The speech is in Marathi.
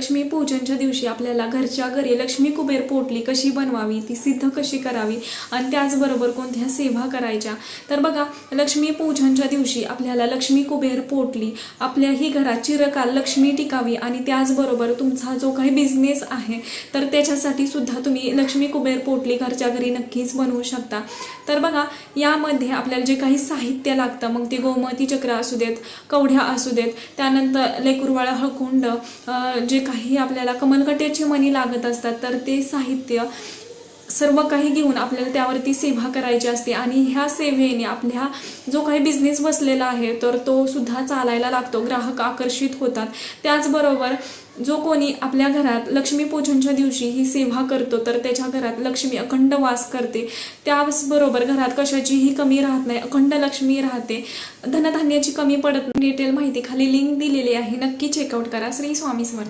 लक्ष्मी पूजनच्या दिवशी आपल्याला घरच्या घरी लक्ष्मी कुबेर पोटली कशी बनवावी ती सिद्ध कशी करावी आणि त्याचबरोबर कोणत्या सेवा करायच्या? तर बघा लक्ष्मी पूजनच्या दिवशी आपल्याला लक्ष्मी कुबेर पोटली आपल्याही घरात चिरकाल लक्ष्मी टिकावी आणि त्याचबरोबर तुमचा जो काही बिझनेस आहे तर त्याच्यासाठी सुद्धा तुम्ही लक्ष्मी कुबेर पोटली घरच्या घरी नक्कीच बनवू शकता. तर बघा यामध्ये आपल्याला जे काही साहित्य लागतं मग ते गोमती चक्र असू देत कवढ्या असू देत त्यानंतर लेकुरवाळा हळकुंड जे काही आपल्याला कमलकट्याचे मणी लागत असतात तर ते साहित्य सर्व काही घेऊन आपल्याला त्यावरती सेवा करायची असते. आणि ह्या सेवेने आपल्या जो काही बिझनेस बसलेला आहे तर तो सुद्धा चालायला लागतो ग्राहक आकर्षित होतात. त्याचबरोबर जो कोणी आपल्या घरात लक्ष्मीपूजनच्या दिवशी ही सेवा करतो तर त्याच्या घरात लक्ष्मी अखंड वास करते. त्याचबरोबर घरात कशाचीही कमी राहत नाही अखंड लक्ष्मी राहते. धनधान्याची कमी पडत डिटेल माहिती खाली लिंक दिलेली आहे. नक्की चेकआउट करा. श्री स्वामी समर्थ.